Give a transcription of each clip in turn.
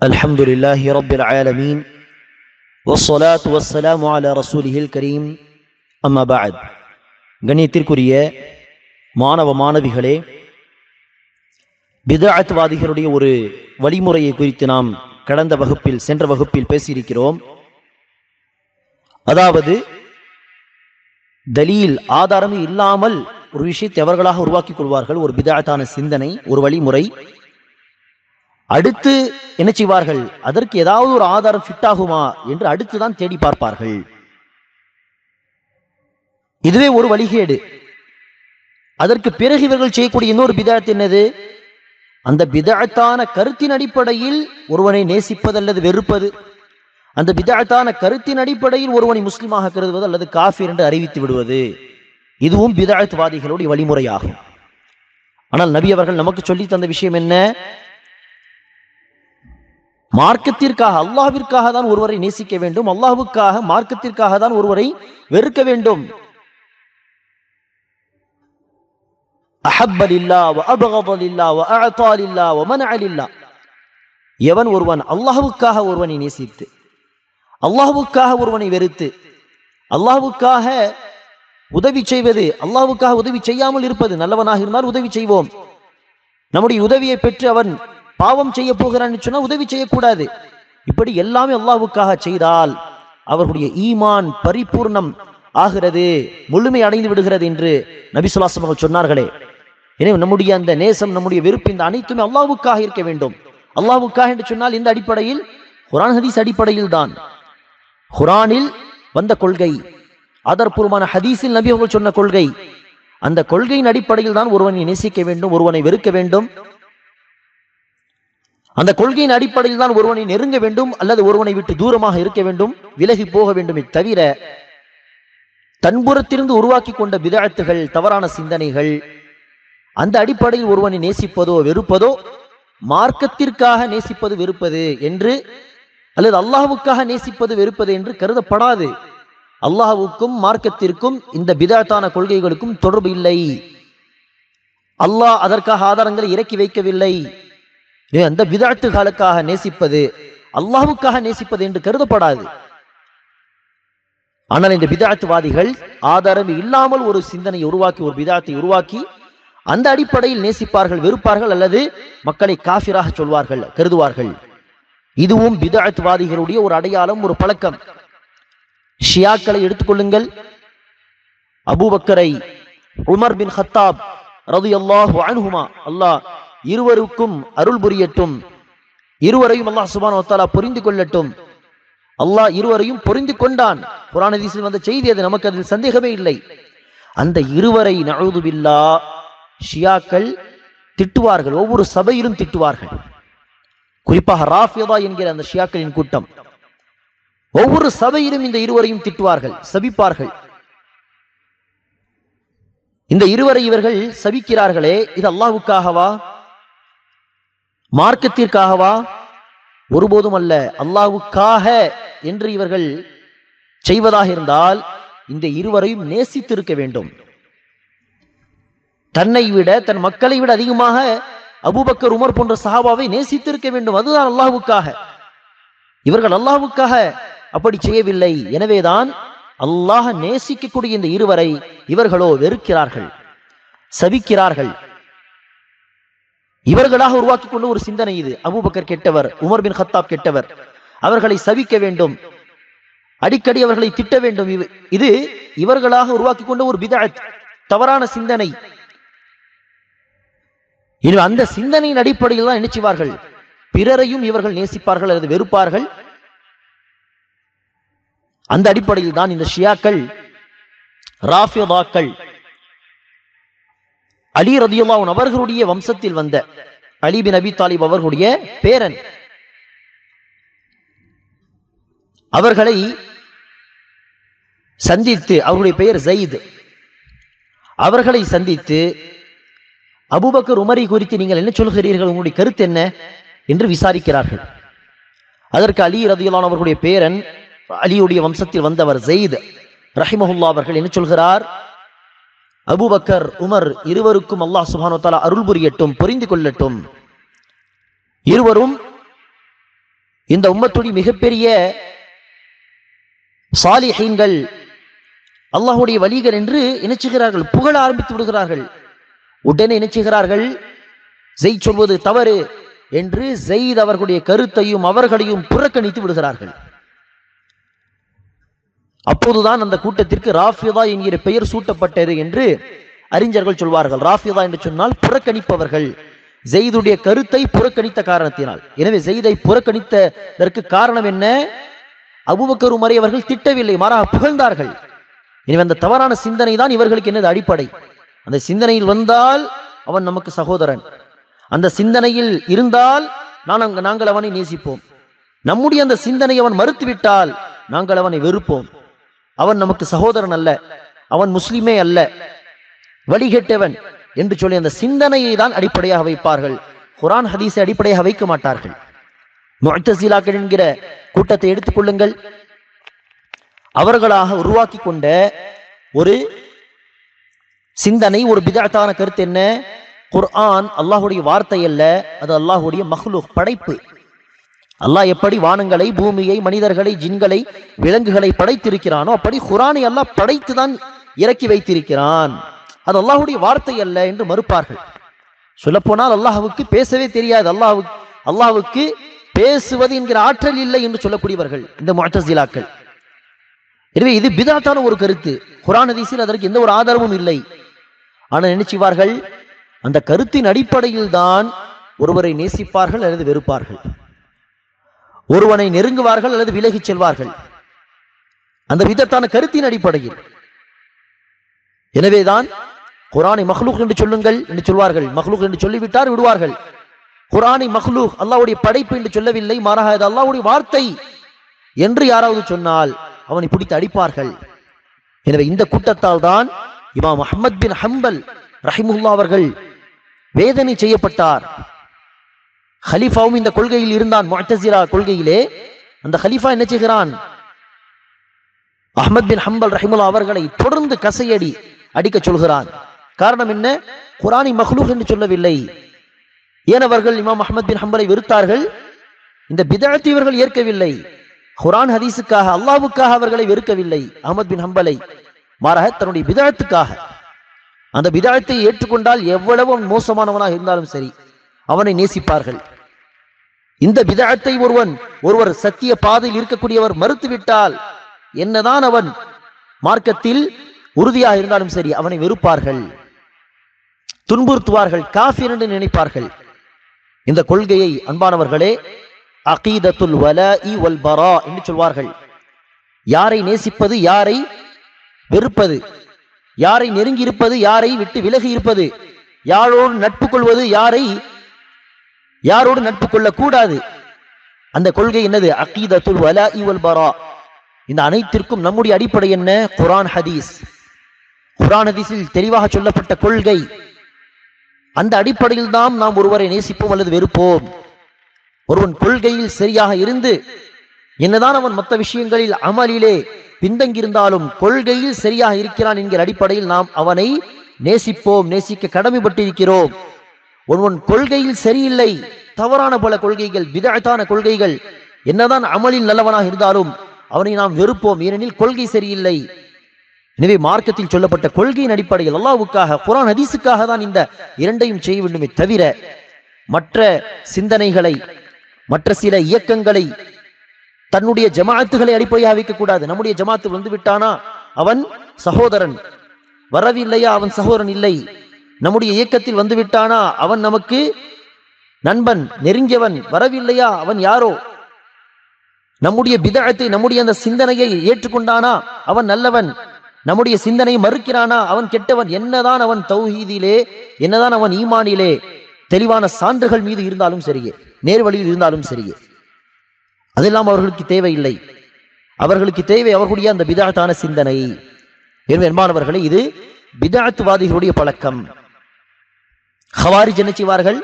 الحمد لله رب العالمين والصلاة والسلام على رسوله الكريم أما بعد கண்ணியத்திற்குரிய மாணவ மாணவிகளே பிதாஅத்வாதிகளுடைய ஒரு வழிமுறையை குறித்து நாம் கடந்த வகுப்பில் சென்ற வகுப்பில் பேசியிருக்கிறோம் அதாவது தலீல் ஆதாரம் இல்லாமல் ஒரு விஷயத்தை அவர்களாக உருவாக்கிக் கொள்வார்கள் ஒரு பிதாத்தான சிந்தனை ஒரு வழிமுறை அடுத்து என்ன செய்வார்கள்? அதற்கு ஏதாவது ஒரு ஆதாரம் ஃபிட் ஆகுமா? என்று அடுத்துதான் தேடி பார்ப்பார்கள். இதுவே ஒரு வழிகேடு. அதற்கு பிறகு இவர்கள் செய்யக்கூடிய இன்னொரு பிதாயத்து என்னது? அந்த பிதாத்தான கருத்தின் அடிப்படையில் ஒருவனை நேசிப்பது அல்லது வெறுப்பது. அந்த பிதாத்தான கருத்தின் அடிப்படையில் ஒருவனை முஸ்லிமாக கருதுவது அல்லது காஃபி என்று அறிவித்து விடுவது. இதுவும் பிதாத்வாதிகளுடைய வழிமுறையாகும். ஆனால் நபி அவர்கள் நமக்கு சொல்லி தந்த விஷயம் என்ன? மார்க்கத்திற்காக அல்லாஹிற்காக தான் ஒருவரை நேசிக்க வேண்டும். அல்லாஹுக்காக மார்க்கத்திற்காக தான் ஒருவரை வெறுக்க வேண்டும். எவன் ஒருவன் அல்லாஹுக்காக ஒருவனை நேசித்து அல்லாஹுக்காக ஒருவனை வெறுத்து அல்லாஹுக்காக உதவி செய்வது அல்லாஹுக்காக உதவி செய்யாமல் இருப்பது நல்லவனாக இருந்தால் உதவி செய்வோம். நம்முடைய உதவியை பெற்று அவன் பாவம் செய்ய போகிறான்னு சொன்னா உதவி செய்யக்கூடாது. இப்படி எல்லாமே அல்லாவுக்காக செய்தால் அவர்களுடைய ஈமான் பரிபூர்ணம் ஆகிறது முழுமை அடைந்து விடுகிறது என்று நபி அவர்கள் சொன்னார்களே. எனவே நம்முடைய அந்த நேசம் நம்முடைய வெறுப்பு இந்த அனைத்துமே அல்லாவுக்காக இருக்க வேண்டும். அல்லாவுக்காக என்று சொன்னால் இந்த அடிப்படையில் குரான் ஹதீஸ் அடிப்படையில் தான். குரானில் வந்த கொள்கை ஆதாரபூர்வமான ஹதீஸில் நபி அவர்கள் சொன்ன கொள்கை அந்த கொள்கையின் அடிப்படையில் தான் ஒருவனை நேசிக்க வேண்டும் ஒருவனை வெறுக்க வேண்டும். அந்த கொள்கையின் அடிப்படையில் தான் ஒருவனை நெருங்க வேண்டும் அல்லது ஒருவனை விட்டு தூரமாக இருக்க வேண்டும் விலகி போக வேண்டுமே தவிர தன்புறத்திலிருந்து உருவாக்கி கொண்ட விதாழ்த்துகள் தவறான சிந்தனைகள் அந்த அடிப்படையில் ஒருவனை நேசிப்பதோ வெறுப்பதோ மார்க்கத்திற்காக நேசிப்பது வெறுப்பது என்று அல்லது அல்லாஹுக்காக நேசிப்பது வெறுப்பது என்று கருதப்படாது. அல்லாஹுக்கும் மார்க்கத்திற்கும் இந்த பிதாத்தான கொள்கைகளுக்கும் தொடர்பு இல்லை. அல்லாஹ் அதற்காக ஆதாரங்களை இறக்கி வைக்கவில்லை. அந்த விதாத்துகளுக்காக நேசிப்பது அல்லாஹுக்காக நேசிப்பது என்று கருதப்படாது. ஆனால் இந்த விதாத்துவாதிகள் ஆதாரம் இல்லாமல் ஒரு சிந்தனை உருவாக்கி ஒரு விதாத்தை உருவாக்கி அந்த அடிப்படையில் நேசிப்பார்கள் வெறுப்பார்கள் அல்லது மக்களை காஃபிராக சொல்வார்கள் கருதுவார்கள். இதுவும் விதாத்துவாதிகளுடைய ஒரு அடையாளம் ஒரு பழக்கம். ஷியாக்களை எடுத்துக்கொள்ளுங்கள் அபூபக்கரை உமர் பின் ஹத்தாப் ரது அல்லாஹ் அனுகுமா அல்லாஹ் இருவருக்கும் அருள் புரியட்டும். இருவரையும் அல்லாஹ் சுபான் புரிந்து கொள்ளட்டும். அல்லாஹ் இருவரையும் புரிந்து கொண்டான். புராணதீசில் வந்த செய்தி அது நமக்கு அதில் சந்தேகமே இல்லை. அந்த இருவரை நழுதுபில்லா ஷியாக்கள் திட்டுவார்கள். ஒவ்வொரு சபையிலும் திட்டுவார்கள். குறிப்பாக ராஃபியதா என்கிற அந்த ஷியாக்களின் கூட்டம். ஒவ்வொரு சபையிலும் இந்த இருவரையும் திட்டுவார்கள் சபிப்பார்கள். இந்த இருவரை இவர்கள் சபிக்கிறார்களே இது அல்லாவுக்காகவா மார்க்கத்திற்காகவா? ஒருபோதும் அல்ல அல்லாவுக்காக என்று இவர்கள் செய்வதாக இருந்தால் இந்த இருவரையும் நேசித்திருக்க வேண்டும். தன்னை விட தன் மக்களை விட அதிகமாக அபுபக்கர் உமர் போன்ற சஹாபாவை நேசித்திருக்க வேண்டும். அதுதான் அல்லாஹுக்காக. இவர்கள் அல்லாஹுக்காக அப்படி செய்யவில்லை. எனவேதான் அல்லாஹ் நேசிக்கக்கூடிய இந்த இருவரை இவர்களோ வெறுக்கிறார்கள் சபிக்கிறார்கள். இவர்களாக உருவாக்கி கொண்ட ஒரு சிந்தனை இது. அபூபக்கர் கெட்டவர் உமர் பின் ஹத்தாப் கெட்டவர். அவர்களை சவிக்க வேண்டும். அடிக்கடி அவர்களை திட்ட வேண்டும். இது இவர்களாக உருவாக்கி கொண்ட ஒரு பிதாத் தவறான சிந்தனை. இனி அந்த சிந்தனையின் அடிப்படையில் தான் நினைச்சுவார்கள் பிறரையும் இவர்கள் நேசிப்பார்கள் அல்லது வெறுப்பார்கள்? அந்த அடிப்படையில் தான் இந்த ஷியாக்கள் ராஃபியதாக்கள் அலி ரதியுல்லாவும் அவர்களுடைய வம்சத்தில் வந்த அலி பின் அபி தாலிப் அவர்களுடைய பேரன். அவர்களை சந்தித்து அவருடைய பெயர் ஜயித் அவர்களை சந்தித்து அபுபக்கர் உமரி குறித்து நீங்கள் என்ன சொல்கிறீர்கள்? உங்களுடைய கருத்து என்ன? என்று விசாரிக்கிறார்கள். அதற்கு அலி ரதியுல்லான் அவர்களுடைய பேரன் அலியுடைய வம்சத்தில் வந்தவர் ஜெயித் ரஹிமஹுல்லா அவர்கள் என்ன சொல்கிறார்? அபுபக்கர் உமர் இருவருக்கும் அல்லாஹ் சுபானோ தாலா அருள் புரியட்டும் புரிந்து கொள்ளட்டும். இருவரும் இந்த உம்மத்துடைய மிகப்பெரிய சாலிஹீன்கள் அல்லாஹுடைய வழிகள் என்று இணைச்சுகிறார்கள் புகழ ஆரம்பித்து விடுகிறார்கள். உடனே இணைச்சுகிறார்கள் ஜெய் சொல்வது தவறு என்று ஜெயித் அவர்களுடைய கருத்தையும் அவர்களையும் புறக்கணித்து விடுகிறார்கள். அப்போதுதான் அந்த கூட்டத்திற்கு ராஃபிதா என்கிற பெயர் சூட்டப்பட்டது என்று அறிஞர்கள் சொல்வார்கள். ராஃபிதா என்று சொன்னால் புறக்கணிப்பவர்கள். ஜெயிதுடைய கருத்தை புறக்கணித்த காரணத்தினால். எனவே ஜெயிதை புறக்கணித்ததற்கு காரணம் என்ன? அபுபக்கர் உமரை அவர்கள் திட்டவில்லை மாறாக புகழ்ந்தார்கள். எனவே அந்த தவறான சிந்தனை தான் இவர்களுக்கு என்னது அடிப்படை. அந்த சிந்தனையில் வந்தால் அவன் நமக்கு சகோதரன். அந்த சிந்தனையில் இருந்தால் நான் நாங்கள் அவனை நேசிப்போம். நம்முடைய அந்த சிந்தனை அவன் மறுத்துவிட்டால் நாங்கள் அவனை வெறுப்போம். அவன் நமக்கு சகோதரன் அல்ல. அவன் முஸ்லிமே அல்ல. வழிகெட்டவன் என்று சொல்லி அந்த சிந்தனையை தான் அடிப்படையாக வைப்பார்கள். குரான் ஹதீஸை அடிப்படையாக வைக்க மாட்டார்கள். முஅத்தசிலாக்கள் என்கிற கூட்டத்தை எடுத்துக்கொள்ளுங்கள் அவர்களாக உருவாக்கி கொண்ட ஒரு சிந்தனை ஒரு பிதாத்தான கருத்து என்ன? குர்ஆன் அல்லாஹுடைய வார்த்தை அல்ல அது அல்லாஹுடைய மஹ்லூக் படைப்பு. அல்லாஹ் எப்படி வானங்களை பூமியை மனிதர்களை ஜின்களை விலங்குகளை படைத்திருக்கிறானோ அப்படி குரானை அல்லாஹ் படைத்து தான் இறக்கி வைத்திருக்கிறான். அது அல்லாஹ்வுடைய வார்த்தை அல்ல என்று மறுப்பார்கள். சொல்லப்போனால் அல்லாஹுக்கு பேசவே தெரியாது. அல்லாஹ்வுக்கு அல்லாஹுக்கு பேசுவது என்கிற ஆற்றல் இல்லை என்று சொல்லக்கூடியவர்கள் இந்த முஅத்தசிலாக்கள். எனவே இது பிதாத்தான ஒரு கருத்து. குரான் ஹதீஸில் அதற்கு எந்த ஒரு ஆதாரமும் இல்லை. ஆனால் நினைச்சுவார்கள் அந்த கருத்தின் அடிப்படையில் தான் ஒருவரை நேசிப்பார்கள் அல்லது வெறுப்பார்கள். ஒருவனை நெருங்குவார்கள் அல்லது விலகிச் செல்வார்கள். அந்த விதத்தான கருத்தின் அடிப்படையில். எனவேதான் குரானை மஹ்லூக் என்று சொல்லுங்கள் என்று சொல்வார்கள். மஹ்லூக் என்று சொல்லிவிட்டார் விடுவார்கள். குரானை மஹ்லூக் அல்லாவுடைய படைப்பு என்று சொல்லவில்லை. மாறாக அது அல்லாவுடைய வார்த்தை என்று யாராவது சொன்னால் அவனை பிடித்து அடிப்பார்கள். எனவே இந்த கூட்டத்தால் தான் இமாம் அஹமத் பின் ஹம்பல் ரஹிமுல்லா அவர்கள் வேதனை செய்யப்பட்டார். ஹலீஃபாவும் இந்த கொள்கையில் இருந்தான் முஅத்தசிலா கொள்கையிலே. அந்த ஹலீஃபா என்ன செய்கிறான்? அஹமத் பின் ஹம்பல் ரஹிமுல்லா அவர்களை தொடர்ந்து கசையடி அடிக்க சொல்கிறான். காரணம் என்ன? குரானி மஹ்லூக் என்று சொல்லவில்லை. ஏனவர்கள் இமாம் அஹமத் பின் ஹம்பலை வெறுத்தார்கள்? இந்த பிதஅத்தை இவர்கள் ஏற்கவில்லை. குரான் ஹதீஸுக்காக அல்லாவுக்காக அவர்களை வெறுக்கவில்லை அஹமத் பின் ஹம்பலை. மாறாக தன்னுடைய பிதஅத்துக்காக. அந்த பிதாயத்தை ஏற்றுக்கொண்டால் எவ்வளவு மோசமானவனாக இருந்தாலும் சரி அவனை நேசிப்பார்கள். இந்த விதத்தை ஒருவன் ஒருவர் சத்திய பாதையில் இருக்கக்கூடியவர் மறுத்துவிட்டால் என்னதான் அவன் மார்க்கத்தில் உறுதியாக இருந்தாலும் சரி அவனை வெறுப்பார்கள். துன்புறுத்துவார்கள் காஃபிர் என்று நினைப்பார்கள். இந்த கொள்கையை அன்பானவர்களே அகீதத்துல் வலாஇ வல் பரா என்று சொல்வார்கள். யாரை நேசிப்பது யாரை வெறுப்பது? யாரை நெருங்கி இருப்பது யாரை விட்டு விலகி இருப்பது யாரோடு நட்பு கொள்வது யாரை யாரோடு நட்பு கொள்ளக்கூடாது. அந்த கொள்கை என்னது? அகீதத்துல் வலாஇ வல் பரா. இந்த அனைத்திற்கும் நம்முடைய அடிப்படை என்ன? குரான் ஹதீஸ். குரான் ஹதீஸில் தெளிவாக சொல்லப்பட்ட கொள்கை. அந்த அடிப்படையில் தான் நாம் ஒருவரை நேசிப்போம் அல்லது வெறுப்போம். ஒருவன் கொள்கையில் சரியாக இருந்து என்னதான் அவன் மற்ற விஷயங்களில் அமலிலே பின்தங்கியிருந்தாலும் கொள்கையில் சரியாக இருக்கிறான் என்கிற அடிப்படையில் நாம் அவனை நேசிப்போம் நேசிக்க கடமைப்பட்டிருக்கிறோம். ஒருவன் கொள்கையில் சரியில்லை. தவறான பல கொள்கைகள் விதத்தான கொள்கைகள். என்னதான் அமலில் நல்லவனாக இருந்தாலும் அவனை நாம் வெறுப்போம். ஏனெனில் கொள்கை சரியில்லை. எனவே மார்க்கத்தில் சொல்லப்பட்ட கொள்கையின் அடிப்படையில் அல்லாவுக்காக குரான் ஹதீஸுக்காக தான் இந்த இரண்டையும் செய்ய வேண்டுமே தவிர மற்ற சிந்தனைகளை மற்ற சில இயக்கங்களை தன்னுடைய ஜமாத்துகளை அடிப்படையாக வைக்கக்கூடாது. நம்முடைய ஜமாத்து வந்து விட்டானா? அவன் சகோதரன். வரவில்லையா? அவன் சகோதரன் இல்லை. நம்முடைய இயக்கத்தில் வந்து விட்டானா அவன் நமக்கு நண்பன் நெருங்கியவன் வரவில்லையா? அவன் யாரோ? நம்முடைய பிதஅத்தை நம்முடைய அந்த சிந்தனையை ஏற்றுக்கொண்டானா? அவன் நல்லவன். நம்முடைய சிந்தனையை மறுக்கிறானா? அவன் கெட்டவன். என்னதான் அவன் தௌஹீதிலே என்னதான் அவன் ஈமானிலே தெளிவான சான்றுகள் மீது இருந்தாலும் சரியே நேர்வழியில் இருந்தாலும் சரியே. அதெல்லாம் அவர்களுக்கு தேவையில்லை. அவர்களுக்கு தேவை அவர்களுடைய அந்த பிதாத்தான சிந்தனை. எனவே இது பிதாத்துவாதிகளுடைய பழக்கம். ஹவாரிஜ் என்ன செய்வார்கள்?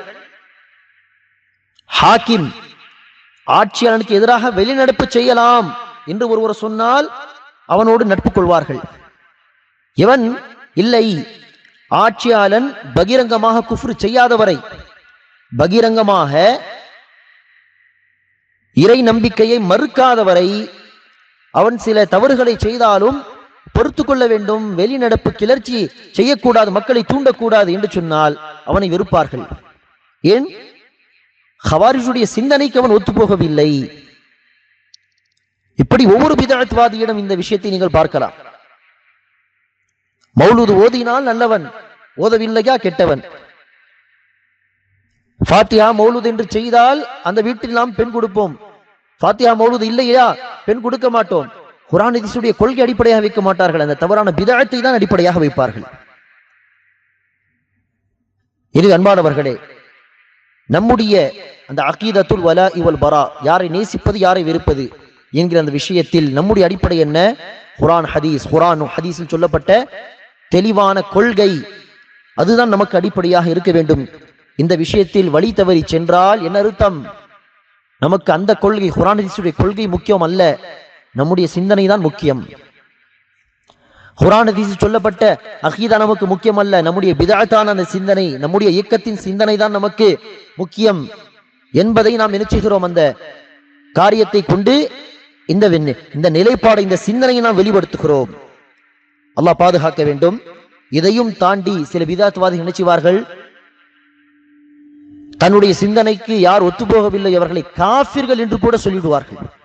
ஹாக்கிம் ஆட்சியாளனுக்கு எதிராக வெளிநடப்பு செய்யலாம் என்று ஒருவர் சொன்னால் அவனோடு நட்பு கொள்வார்கள். இவன் இல்லை ஆட்சியாளன் பகிரங்கமாக குஃப்ரு செய்யாதவரை பகிரங்கமாக இறை நம்பிக்கையை மறுக்காதவரை அவன் சில தவறுகளை செய்தாலும் பொறுத்து கொள்ள வேண்டும். வெளிநடப்பு கிளர்ச்சி செய்யக்கூடாது. மக்களை தூண்டக்கூடாது என்று சொன்னால் அவனை வெறுப்பார்கள். ஏன்? ஹவாரிஜுடைய சிந்தனைக்கு அவன் ஒத்துப்போகவில்லை. இப்படி ஒவ்வொரு பிதாத்வாதியிடம் இந்த விஷயத்தை நீங்கள் பார்க்கலாம். மௌலூது ஓதினால் நல்லவன் ஓதவில்லையா கெட்டவன்? ஃபாத்தியா மௌலூது என்று செய்தால் அந்த வீட்டில் நாம் பெண் கொடுப்போம். ஃபாத்தியா மௌலூது இல்லையா? பெண் கொடுக்க மாட்டோம். குரான் ஹதீஸுடைய கொள்கை அடிப்படையாக வைக்க மாட்டார்கள். அந்த தவறான பிதாயத்தை தான் அடிப்படையாக வைப்பார்கள். இது அன்பானவர்களே நம்முடைய அந்த அகீதத்துல் வலா இவல் பரா யாரை நேசிப்பது யாரை வெறுப்பது என்கிற அந்த விஷயத்தில் நம்முடைய அடிப்படை என்ன? குரான் ஹதீஸ் குரான் ஹதீஸில் சொல்லப்பட்ட தெளிவான கொள்கை அதுதான் நமக்கு அடிப்படையாக இருக்க வேண்டும். இந்த விஷயத்தில் வழி தவறி சென்றால் என்ன அர்த்தம்? நமக்கு அந்த கொள்கை குரான் ஹதீஸுடைய கொள்கை முக்கியம் அல்ல. நம்முடைய சிந்தனை தான் முக்கியம். குரான் ஹதீஸில் சொல்லப்பட்ட அகீதா நமக்கு முக்கியம் அல்ல நம்முடைய பிதாத்தான அந்த சிந்தனை நம்முடைய இயக்கத்தின் சிந்தனை தான் நமக்கு முக்கியம் என்பதை நாம் நினைச்சுகிறோம். அந்த காரியத்தை கொண்டு இந்த வெண்ணு- இந்த நிலைப்பாடு இந்த சிந்தனையை நாம் வெளிப்படுத்துகிறோம். அல்லாஹ் பாதுகாக்க வேண்டும். இதையும் தாண்டி சில விதாத்வாதிகள் நினைச்சுவார்கள் தன்னுடைய சிந்தனைக்கு யார் ஒத்துப்போகவில்லை அவர்களை காஃபிர்கள் என்று கூட சொல்லிவிடுவார்கள்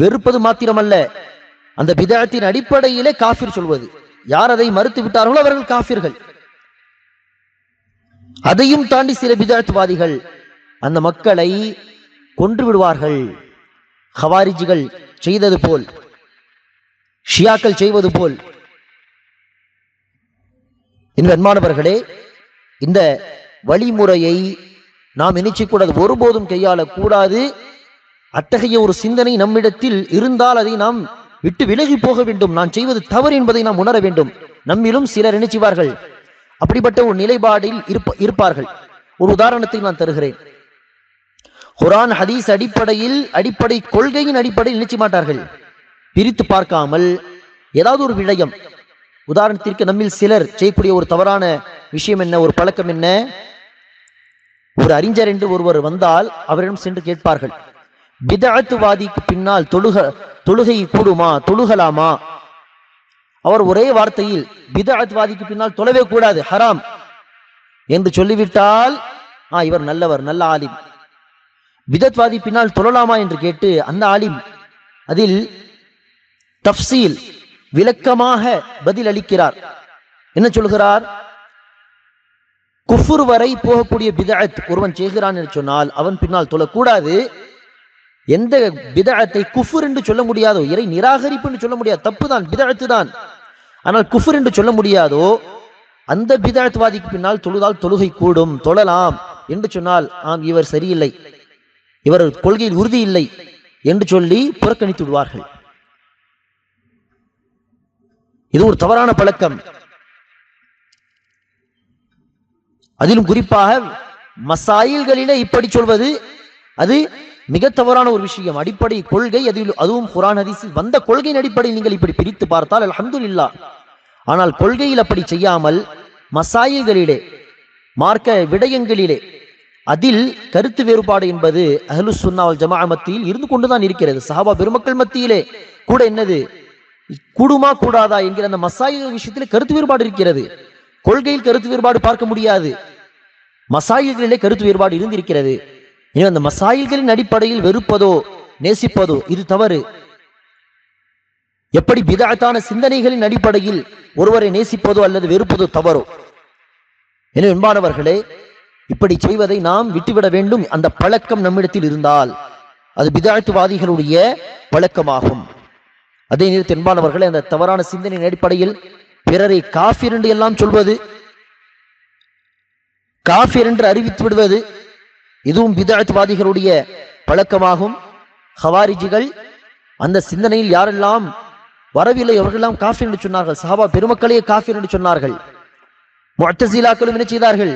வெறுப்பது மாத்திரமல்ல. அந்த பிதாத்தின் அடிப்படையிலே காஃபிர் சொல்வது. யார் அதை மறுத்து விட்டார்களோ அவர்கள் காஃபிர்கள். அதையும் தாண்டி சில பிதாத்வாதிகள் அந்த மக்களை கொன்று விடுவார்கள். ஹவாரிஜிகள் செய்தது போல் ஷியாக்கள் செய்வது போல். என் அன்பானவர்களே இந்த வழிமுறையை நாம் நினைச்சக்கூடாது ஒருபோதும் கையாளக்கூடாது. அத்தகைய ஒரு சிந்தனை நம்மிடத்தில் இருந்தால் அதை நாம் விட்டு விலகி போக வேண்டும். நான் செய்வது தவறு என்பதை நாம் உணர வேண்டும். நம்மிலும் சிலர் நினைச்சுவார்கள் அப்படிப்பட்ட ஒரு நிலைப்பாடில் இருப்ப- இருப்பார்கள். ஒரு உதாரணத்தை நான் தருகிறேன். குரான் ஹதீஸ் அடிப்படையில் அடிப்படை கொள்கையின் அடிப்படையில் நினைச்சு மாட்டார்கள்? பிரித்து பார்க்காமல் ஏதாவது ஒரு விடயம். உதாரணத்திற்கு நம்மில் சிலர் செய்யக்கூடிய ஒரு தவறான விஷயம் என்ன? ஒரு பழக்கம் என்ன? ஒரு அறிஞர் என்று ஒருவர் வந்தால் அவரிடம் சென்று கேட்பார்கள். பிதஅத்துவாதிக்கு பின்னால் தொழுக தொழுகை கூடுமா தொழுகலாமா? அவர் ஒரே வார்த்தையில் பிதஅத்வாதிக்கு பின்னால் தொழவே கூடாது ஹராம். என்று சொல்லிவிட்டால் ஆ இவர் நல்லவர் நல்ல ஆலிம். பிதத்வாதி பின்னால் தொழலாமா என்று கேட்டு அந்த ஆலிம் அதில் தப்சீல் விளக்கமாக பதில் அளிக்கிறார் என்ன சொல்கிறார்? குஃபுர் வரை போகக்கூடிய பிதஅத் ஒருவன் செய்கிறான் என்று சொன்னால் அவன் பின்னால் தொழக்கூடாது. எந்த பிதத்தை குஃபுர் என்று சொல்ல முடியாதோ இறை நிராகரிப்பு என்று சொல்ல முடியாது. தப்பு தான் பிதஅத்து தான் ஆனால் குஃபுர் என்று சொல்ல முடியாதோ அந்த பிதஅத்வாதிக்கு பின்னால் தொழுதால் தொழுகை கூடும் தொழலாம் என்று சொன்னால் ஆம் இவர் சரியில்லை. இவர் கொள்கையில் உறுதி இல்லை என்று சொல்லி புறக்கணித்து விடுவார்கள். இது ஒரு தவறான பழக்கம். அதிலும் குறிப்பாக மசாயில்களிலே இப்படி சொல்வது அது மிக தவறான ஒரு விஷயம். அடிப்படை கொள்கை அதில் அதுவும் குரான் ஹதீஸில் வந்த கொள்கையின் அடிப்படையில் நீங்கள் இப்படி பிரித்து பார்த்தால் அல்ஹம்துலில்லாஹ் ஆனால் கொள்கையில் அப்படி செய்யாமல் மசாயிகளிலே மார்க்க விடயங்களிலே அதில் கருத்து வேறுபாடு என்பது அஹலு சுன்னாவல் ஜமா மத்தியில் இருந்து கொண்டுதான் இருக்கிறது. சஹாபா பெருமக்கள் மத்தியிலே கூட என்னது? கூடுமா கூடாதா என்கிற அந்த மசாயில் விஷயத்திலே கருத்து வேறுபாடு இருக்கிறது. கொள்கையில் கருத்து வேறுபாடு பார்க்க முடியாது. மசாயிகளிலே கருத்து வேறுபாடு இருந்திருக்கிறது. எனவே அந்த மசாயில்களின் அடிப்படையில் வெறுப்பதோ நேசிப்பதோ இது தவறு. எப்படி விதத்தான சிந்தனைகளின் அடிப்படையில் ஒருவரை நேசிப்பதோ அல்லது வெறுப்பதோ தவறோ? என என்பானவர்களே இப்படி செய்வதை நாம் விட்டுவிட வேண்டும். அந்த பழக்கம் நம்மிடத்தில் இருந்தால் அது விதாழ்த்துவாதிகளுடைய பழக்கமாகும். அதே நேரத்தில் என்பானவர்களே அந்த தவறான சிந்தனையின் அடிப்படையில் பிறரை காஃபிர் என்று எல்லாம் சொல்வது காஃபிர் என்று அறிவித்து விடுவது இதுவும் பிதாத்வாதிகளுடைய பழக்கமாகும். ஹவாரிஜிகள் அந்த சிந்தனையில் யாரெல்லாம் வரவில்லை அவர்களெல்லாம் காஃபி என்று சொன்னார்கள். சஹாபா பெருமக்களே காஃபிர் என்று சொன்னார்கள். முஅத்தசிலாக்களும் என்ன செய்தார்கள்?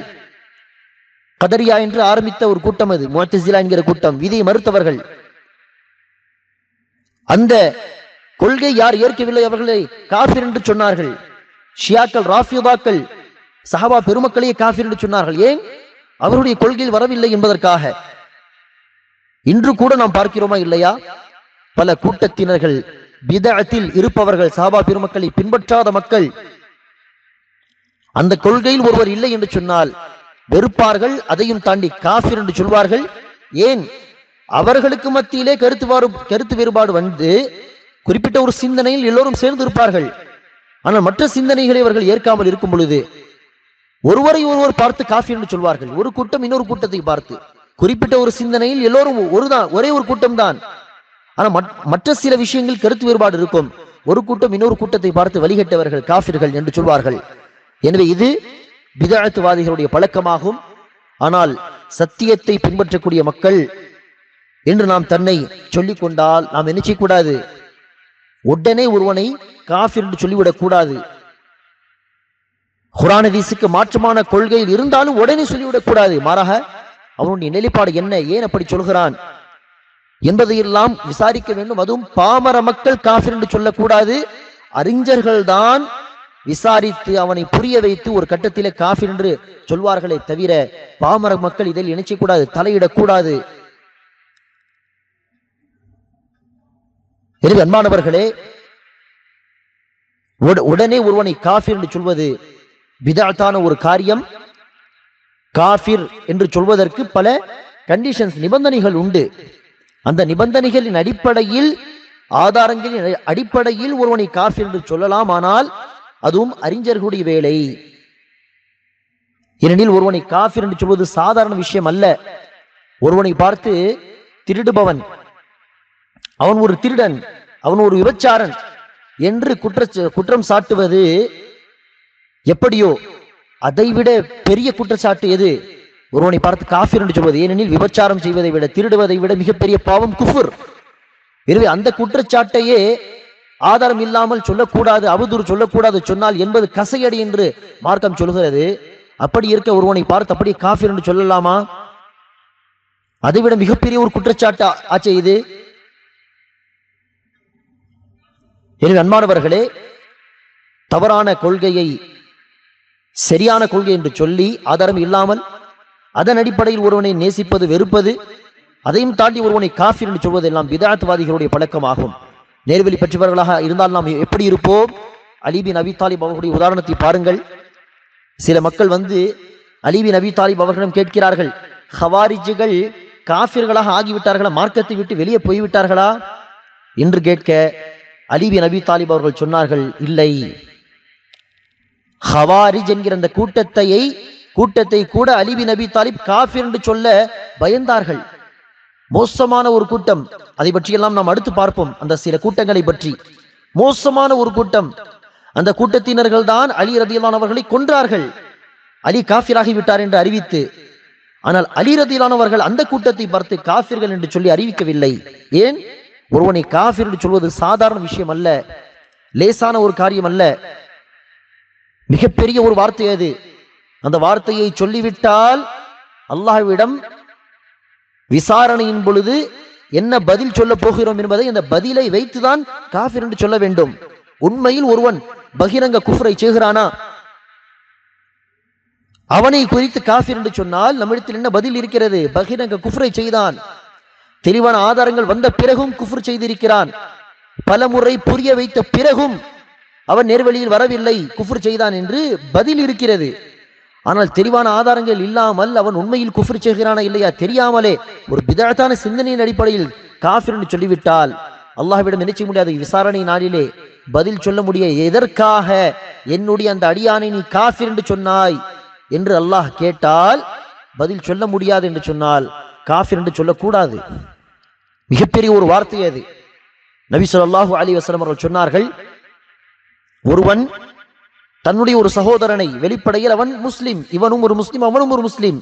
கதரியா என்று ஆரம்பித்த ஒரு கூட்டம் அது. முஅத்தசிலா என்கிற கூட்டம். விதியை மறுத்தவர்கள். அந்த கொள்கை யார் ஏற்கவில்லை அவர்களை காஃபிர் என்று சொன்னார்கள். ஷியாக்கள் ராஃபியுதாக்கள் சஹாபா பெருமக்களையே காஃபிர் என்று சொன்னார்கள். ஏன்? அவருடைய கொள்கையில் வரவில்லை என்பதற்காக. இன்று கூட நாம் பார்க்கிறோமா இல்லையா? பல கூட்டத்தினர்கள் விதத்தில் இருப்பவர்கள் சாபா பெருமக்களை பின்பற்றாத மக்கள். அந்த கொள்கையில் ஒருவர் இல்லை என்று சொன்னால் வெறுப்பார்கள் அதையும் தாண்டி காஃபிர் என்று சொல்வார்கள். ஏன்? அவர்களுக்கு மத்தியிலே கருத்து கருத்து வேறுபாடு வந்து குறிப்பிட்ட ஒரு சிந்தனையில் எல்லோரும் சேர்ந்து இருப்பார்கள் ஆனால் மற்ற சிந்தனைகளை அவர்கள் ஏற்காமல் இருக்கும் பொழுது ஒருவரை ஒருவர் பார்த்து காஃபி என்று சொல்வார்கள். ஒரு கூட்டம் இன்னொரு கூட்டத்தை பார்த்து. குறிப்பிட்ட ஒரு சிந்தனையில் எல்லோரும் ஒருதான் ஒரே ஒரு கூட்டம் தான். ஆனா மற்ற சில விஷயங்கள் கருத்து வேறுபாடு இருக்கும். ஒரு கூட்டம் இன்னொரு கூட்டத்தை பார்த்து வழிகட்டவர்கள் காஃபிர்கள் என்று சொல்வார்கள். எனவே இது விதாழ்த்துவாதிகளுடைய பழக்கமாகும். ஆனால் சத்தியத்தை பின்பற்றக்கூடிய மக்கள் என்று நாம் தன்னை சொல்லிக் கொண்டால் நாம் என்ன செய்யக்கூடாது? உடனே ஒருவனை காஃபிர் என்று சொல்லிவிடக் கூடாது குரான வீசுக்கு மாற்றமான கொள்கையில் இருந்தாலும் உடனே சொல்லிவிடக் கூடாது. மாறாக அவனுடைய நிலைப்பாடு என்ன? ஏன் அப்படி சொல்கிறான்? என்பதையெல்லாம் விசாரிக்க வேண்டும். அதுவும் பாமர மக்கள் காஃபிர் என்று சொல்லக்கூடாது. அறிஞர்கள் தான் விசாரித்து அவனை புரிய வைத்து ஒரு கட்டத்திலே காஃபிர் என்று சொல்வார்களே தவிர பாமர மக்கள் இதில் இணைச்சக் கூடாது தலையிடக்கூடாது. எனவே அன்பானவர்களே உட- உடனே ஒருவனை காஃபிர் என்று சொல்வது விதாத்தான ஒரு காரியம். காஃபிர் என்று சொல்வதற்கு பல கண்டிஷன்ஸ் நிபந்தனைகள் உண்டு. அந்த நிபந்தனைகளின் அடிப்படையில் ஆதாரங்களின் அடிப்படையில் ஒருவனை காஃபிர் என்று சொல்லலாம். ஆனால் அதுவும் அறிஞர்களுடைய வேலை. ஏனெனில் ஒருவனை காஃபிர் என்று சொல்வது சாதாரண விஷயம் அல்ல. ஒருவனை பார்த்து திருடுபவன் அவன் ஒரு திருடன் அவன் ஒரு விபச்சாரன் என்று குற்ற குற்றம் சாட்டுவது எப்படியோ அதைவிட பெரிய குற்றச்சாட்டு எது? ஒருவனை பார்த்து காஃபிர் என்று சொல்வது ஏனெனில் விபச்சாரம் செய்வதை விட திருடுவதை விட மிகப்பெரிய பாவம் குஃபுர். எனவே அந்த குற்றச்சாட்டையே ஆதாரம் இல்லாமல் சொல்லக்கூடாது அவதூறு சொல்லக்கூடாது சொன்னால் என்பது கசையடி என்று மார்க்கம் சொல்கிறது. அப்படி இருக்க ஒருவனை பார்த்து அப்படியே காஃபிர் என்று சொல்லலாமா? அதைவிட மிகப்பெரிய ஒரு குற்றச்சாட்டு ஆச்சே இது. எனவே அன்பானவர்களே தவறான கொள்கையை சரியான கொள்கை என்று சொல்லி ஆதாரம் இல்லாமல் அதன் அடிப்படையில் ஒருவனை நேசிப்பது வெறுப்பது அதையும் தாண்டி ஒருவனை காஃபிர் என்று சொல்வது எல்லாம் பிதாத்வாதிகளுடைய பழக்கமாகும். நேர்வழி பெற்றவர்களாக இருந்தால் நாம் எப்படி இருப்போம்? அலிபின் அபி தாலிப் அவர்களுடைய உதாரணத்தை பாருங்கள். சில மக்கள் வந்து அலிபின் அபி தாலிப் அவர்களிடம் கேட்கிறார்கள் ஹவாரிஜுகள் காஃபிர்களாக ஆகிவிட்டார்களா? மார்க்கத்தை விட்டு வெளியே போய்விட்டார்களா? என்று கேட்க அலிபின் அபி தாலிப் அவர்கள் சொன்னார்கள் இல்லை. ஹவாரிஜ் என்கிற அந்த கூட்டத்தையை கூட்டத்தை கூட அலிபி நபி தாலிப் காஃபிர் என்று சொல்ல பயந்தார்கள். மோசமான ஒரு கூட்டம். அதை பற்றியெல்லாம் நாம் அடுத்து பார்ப்போம். அந்த சில கூட்டங்களை பற்றி. மோசமான ஒரு கூட்டம். அந்த கூட்டத்தினர்கள் தான் அலி ரதியிலானவர்களை கொன்றார்கள். அலி காஃபிராகி விட்டார் என்று அறிவித்து. ஆனால் அலி ரதியிலானவர்கள் அந்த கூட்டத்தை பார்த்து காஃபிர்கள் என்று சொல்லி அறிவிக்கவில்லை. ஏன்? ஒருவனை காஃபிர் என்று சொல்வது சாதாரண விஷயம் அல்ல. லேசான ஒரு காரியம் அல்ல. மிகப்பெரிய ஒரு வார்த்தை அது. அந்த வார்த்தையை சொல்லிவிட்டால் அல்லாஹ்விடம் விசாரணையின் பொழுது என்ன பதில் சொல்ல போகிறோம் என்பதை அந்த பதிலை வைத்துதான் காஃபிர் என்று சொல்ல வேண்டும். உண்மையில் ஒருவன் பகிரங்க குஃப்ரை செய்கிறானா? அவனை குறித்து காஃபிர் என்று சொன்னால் நம்மிடத்தில் என்ன பதில் இருக்கிறது? பகிரங்க குஃப்ரை செய்தான். தெளிவான ஆதாரங்கள் வந்த பிறகும் குஃபர் செய்திருக்கிறான். பல முறை புரிய வைத்த பிறகும் அவன் நேர்வழியில் வரவில்லை குஃபுர் செய்தான் என்று பதில் இருக்கிறது. ஆனால் தெளிவான ஆதாரங்கள் இல்லாமல் அவன் உண்மையில் குஃபுர் செய்கிறானா இல்லையா தெரியாமலே ஒரு பிதாத்தான சிந்தனையின் அடிப்படையில் காஃபிர் என்று சொல்லிவிட்டால் அல்லாஹ்விடம் என்ன செய்ய முடியாது விசாரணை நாளிலே பதில் சொல்ல முடிய எதற்காக என்னுடைய அந்த அடியானை நீ காஃபிர் என்று சொன்னாய் என்று அல்லாஹ் கேட்டால் பதில் சொல்ல முடியாது என்று சொன்னால் காஃபிர் என்று சொல்லக்கூடாது. மிகப்பெரிய ஒரு வார்த்தை அது. நபி சொல்லாஹூ அலி வசலம் அவர்கள் சொன்னார்கள் ஒருவன் தன்னுடைய ஒரு சகோதரனை வெளிப்படையில் அவன் முஸ்லிம் இவனும் ஒரு முஸ்லிம் அவனும் ஒரு முஸ்லிம்.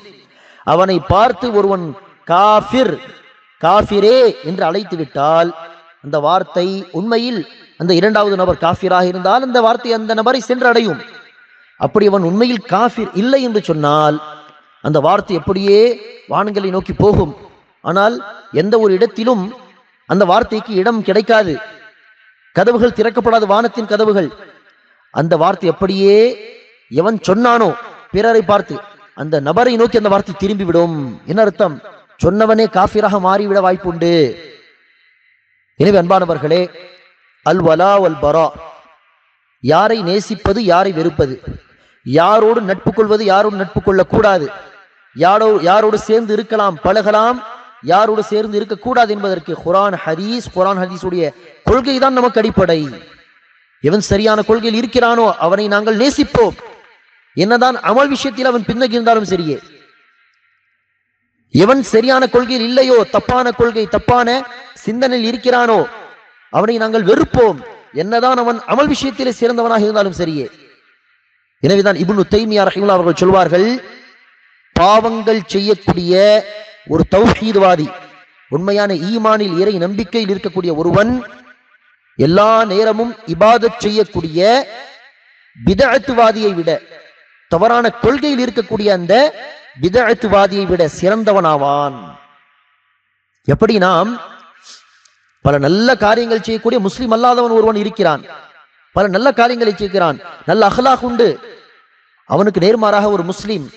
அவனை பார்த்து ஒருவன் காஃபிர் காஃபிரே என்று அழைத்து விட்டால் அந்த வார்த்தை உண்மையில் அந்த இரண்டாவது நபர் காஃபிராக இருந்தால் அந்த வார்த்தை அந்த நபரை சென்றடையும். அப்படி அவன் உண்மையில் காஃபிர் இல்லை என்று சொன்னால் அந்த வார்த்தை எப்படியே வானங்களை நோக்கி போகும். ஆனால் எந்த ஒரு இடத்திலும் அந்த வார்த்தைக்கு இடம் கிடைக்காது. கதவுகள் திறக்கப்படாத வானத்தின் கதவுகள். அந்த வார்த்தை அப்படியே எவன் சொன்னானோ பிறரை பார்த்து அந்த நபரை நோக்கி அந்த வார்த்தை திரும்பி விடும் என்ன அர்த்தம்? சொன்னவனே காஃபிராக மாறிவிட வாய்ப்புண்டு. எனவே அன்பானவர்களே அல் வலா அல் பரா. யாரை நேசிப்பது யாரை வெறுப்பது? யாரோடு நட்பு கொள்வது யாரோடு நட்பு கொள்ளக்கூடாது? யாரோ யாரோடு சேர்ந்து இருக்கலாம் பழகலாம் யாரோடு சேர்ந்து இருக்கக்கூடாது என்பதற்கு குரான் ஹதீஸ் குரான் ஹரீஸுடைய கொள்கை தான் நமக்கு அடிப்படை. எவன் சரியான கொள்கையில் இருக்கிறானோ அவனை நாங்கள் நேசிப்போம். என்னதான் அமல் விஷயத்தில் அவன் பின்னகி இருந்தாலும் சரியே. எவன் சரியான கொள்கையில் இல்லையோ தப்பான கொள்கை தப்பான சிந்தனையில் இருக்கிறானோ அவனை நாங்கள் வெறுப்போம். என்னதான் அவன் அமல் விஷயத்திலே சிறந்தவனாக இருந்தாலும் சரியே. எனவேதான் இபுனு தைமியா ரஹிமுல்லா அவர்கள் சொல்வார்கள் பாவங்கள் செய்யக்கூடிய ஒரு தௌஹீத்வாதி உண்மையான ஈமானில் இறை நம்பிக்கையில் இருக்கக்கூடிய ஒருவன் எல்லா நேரமும் இபாதத் செய்யக்கூடிய பிதஅத்துவாதியை விட தவறான கொள்கையில் இருக்கக்கூடிய அந்த பிதஅத்துவாதியை விட சிறந்தவனாவான். எப்படி நாம் பல நல்ல காரியங்கள் செய்யக்கூடிய முஸ்லிம் அல்லாதவன் ஒருவன் இருக்கிறான். பல நல்ல காரியங்களை செய்கிறான். நல்ல அகலாக உண்டு. அவனுக்கு நேர்மாறாக ஒரு முஸ்லிம்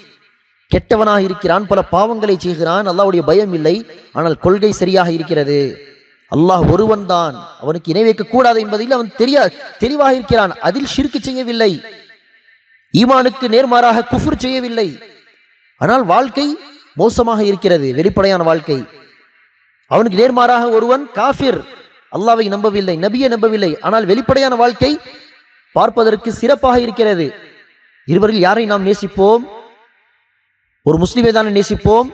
கெட்டவனாக இருக்கிறான். பல பாவங்களை செய்கிறான். அல்லாவுடைய பயம் இல்லை. ஆனால் கொள்கை சரியாக இருக்கிறது. அல்லாஹ் ஒருவன் தான் அவனுக்கு இணை வைக்க கூடாது என்பதில் அவன் தெரியா தெளிவாக இருக்கிறான். அதில் சிறுக்கு செய்யவில்லை. ஈமானுக்கு நேர்மாறாக குஃபுர் செய்யவில்லை. ஆனால் வாழ்க்கை மோசமாக இருக்கிறது. வெளிப்படையான வாழ்க்கை. அவனுக்கு நேர்மாறாக ஒருவன் காஃபிர். அல்லாவை நம்பவில்லை நபியை நம்பவில்லை. ஆனால் வெளிப்படையான வாழ்க்கை பார்ப்பதற்கு சிறப்பாக இருக்கிறது. இருவரில் யாரை நாம் நேசிப்போம்? ஒரு முஸ்லிமை தானே நேசிப்போம்?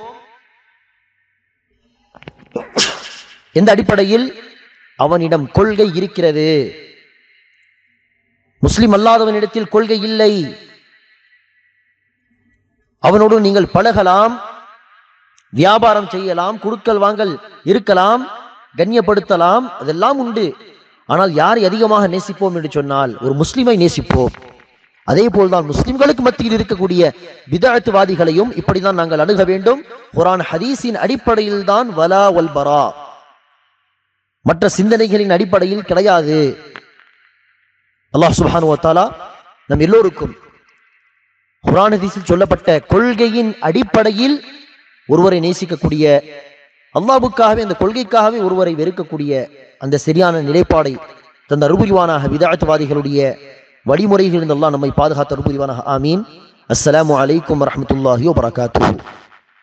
எந்த அடிப்படையில்? அவனிடம் கொள்கை இருக்கிறது. முஸ்லிம் அல்லாதவனிடத்தில் கொள்கை இல்லை. அவனோடு நீங்கள் பழகலாம். வியாபாரம் செய்யலாம் குடுக்கல் வாங்கல் இருக்கலாம் கண்ணியப்படுத்தலாம் அதெல்லாம் உண்டு. ஆனால் யாரை அதிகமாக நேசிப்போம் என்று சொன்னால் ஒரு முஸ்லிமை நேசிப்போம். அதே போல்தான் முஸ்லிம்களுக்கு மத்தியில் இருக்கக்கூடிய விதத்துவாதிகளையும் இப்படிதான் நாங்கள் அணுக வேண்டும். குரான் ஹதீஸின் அடிப்படையில் தான் வலா ஒல்பரா மற்ற சிந்தனைகளின் அடிப்படையில் கிடையாது. அல்லாஹ் சுபானுவத்தாலா நம் எல்லோருக்கும் குரானதீசில் சொல்லப்பட்ட கொள்கையின் அடிப்படையில் ஒருவரை நேசிக்கக்கூடிய அல்லாவுக்காகவே அந்த கொள்கைக்காகவே ஒருவரை வெறுக்கக்கூடிய அந்த சரியான நிலைப்பாடை தந்த அருபுரிவானாக விதாத்துவாதிகளுடைய வழிமுறைகளிருந்தெல்லாம் நம்மை பாதுகாத்த அருபுரிவானாக ஆமீன். அஸ்லாம் வலைக்கம் வரமத்துல்லாஹி வரகாத்து